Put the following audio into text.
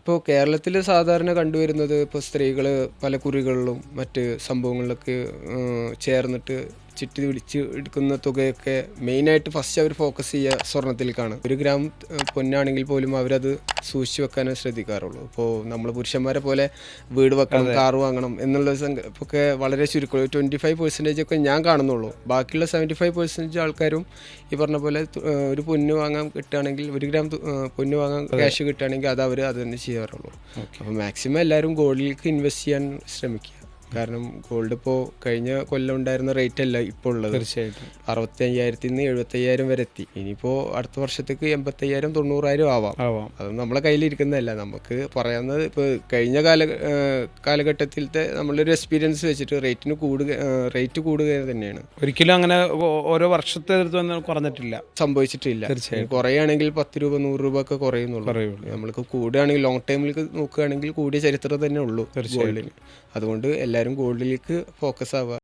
ഇപ്പോൾ കേരളത്തിൽ സാധാരണ കണ്ടുവരുന്നത് ഇപ്പോൾ സ്ത്രീകൾ പല കുറികളിലും മറ്റ് സംഭവങ്ങളിലൊക്കെ ചേർന്നിട്ട് ചിട്ടി വിളിച്ച് എടുക്കുന്ന തുകയൊക്കെ മെയിനായിട്ട് ഫസ്റ്റ് അവർ ഫോക്കസ് ചെയ്യുക സ്വർണത്തിലേക്കാണ് ഒരു ഗ്രാം പൊന്നാണെങ്കിൽ പോലും അവരത് സൂക്ഷിച്ചു വെക്കാനേ ശ്രദ്ധിക്കാറുള്ളൂ. ഇപ്പോൾ നമ്മൾ പുരുഷന്മാരെ പോലെ വീട് വെക്കണം കാർ വാങ്ങണം എന്നുള്ള ഒക്കെ വളരെ ചുരുക്കം ട്വന്റി ഫൈവ് പെർസെന്റേജ് ഒക്കെ ഞാൻ കാണുന്നുള്ളൂ. ബാക്കിയുള്ള സെവന്റി ഫൈവ് പെർസെന്റേജ് ആൾക്കാരും ഈ പറഞ്ഞ പോലെ ഒരു പൊന്ന് വാങ്ങാൻ കിട്ടുകയാണെങ്കിൽ ഒരു ഗ്രാം പൊന്ന് വാങ്ങാൻ ക്യാഷ് കിട്ടുകയാണെങ്കിൽ അത് അവർ അത് തന്നെ ചെയ്യാറുള്ളൂ. അപ്പോൾ മാക്സിമം എല്ലാവരും ഗോൾഡിലേക്ക് ഇൻവെസ്റ്റ് ചെയ്യാൻ ശ്രമിക്കുക. കാരണം ഗോൾഡ് ഇപ്പോൾ കഴിഞ്ഞ കൊല്ലം ഉണ്ടായിരുന്ന റേറ്റ് അല്ല ഇപ്പോൾ ഉള്ളത്. തീർച്ചയായിട്ടും. അറുപത്തി അയ്യായിരത്തിൽ നിന്ന് എഴുപത്തി അയ്യായിരം വരെ എത്തി. ഇനിയിപ്പോൾ അടുത്ത വർഷത്തേക്ക് എൺപത്തി അയ്യായിരം തൊണ്ണൂറായിരം ആവാം. ആവാം. അത് നമ്മളെ കയ്യിലിരിക്കുന്നതല്ല. നമുക്ക് പറയുന്നത് ഇപ്പോൾ കഴിഞ്ഞ കാല കാലഘട്ടത്തിലത്തെ നമ്മളൊരു എക്സ്പീരിയൻസ് വെച്ചിട്ട് റേറ്റിന് കൂടുക റേറ്റ് കൂടുക തന്നെയാണ്. ഒരിക്കലും അങ്ങനെ ഓരോ വർഷത്തെ എടുത്ത് കുറഞ്ഞിട്ടില്ല. സംഭവിച്ചിട്ടില്ല. തീർച്ചയായും. കുറയുകയാണെങ്കിൽ പത്ത് രൂപ നൂറ് രൂപ ഒക്കെ കുറയുന്നുള്ളൂ. നമ്മൾക്ക് കൂടുകയാണെങ്കിൽ ലോങ് ടൈമിലേക്ക് നോക്കുകയാണെങ്കിൽ കൂടിയ ചരിത്രം തന്നെ ഉള്ളൂ ഗോൾഡിന് അതുകൊണ്ട് എല്ലാവരും ഗോൾഡിലേക്ക് ഫോക്കസ് ആവുക.